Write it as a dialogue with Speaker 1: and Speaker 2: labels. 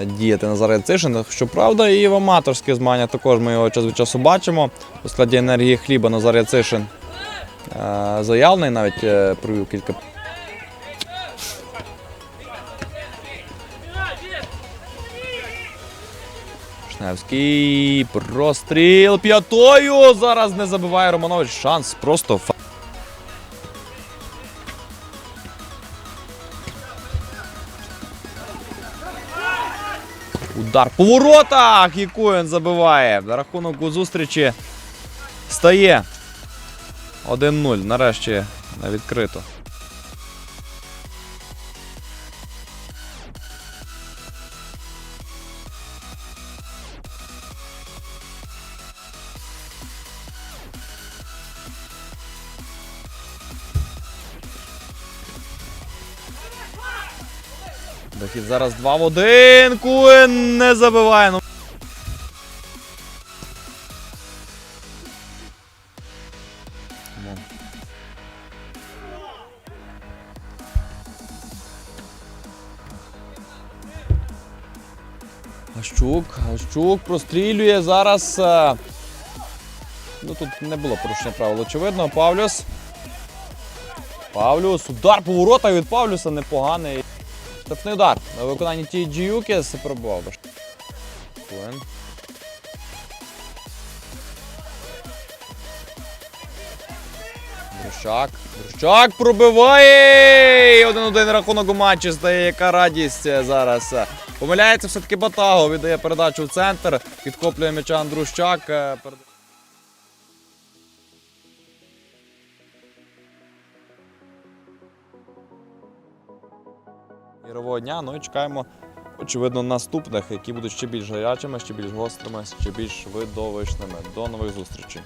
Speaker 1: е, діяти Назар Яцишин. Щоправда, і в аматорських змаганнях також ми його час від часу бачимо. У складі енергії хліба Назар Яцишин е, заявлений, навіть е, провів кілька. Шневський простріл п'ятою. Зараз не забиває Романович. Шанс просто фа. Удар по воротах! Якуєн забиває. Рахунок у зустрічі стає 1-0. Нарешті на відкрито. Дохід зараз 2 в 1. Куен не забиває. Ну. Гащук, Гащук прострілює зараз. е, Ну тут не було порушення правил, очевидно. Павлюс. Павлюс. Удар по воротах від Павлюса непоганий. Штрафний удар на виконанні тієї Джіюки спробував. Куен. Друщак. Друщак пробиває! Один-один рахунок у матчі стає. Яка радість е, зараз. Помиляється все-таки Батаго. Віддає передачу в центр. Підхоплює м'яча Андрущак. Ігрового дня. Ну і чекаємо, очевидно, наступних, які будуть ще більш гарячими, ще більш гострими, ще більш видовищними. До нових зустрічей.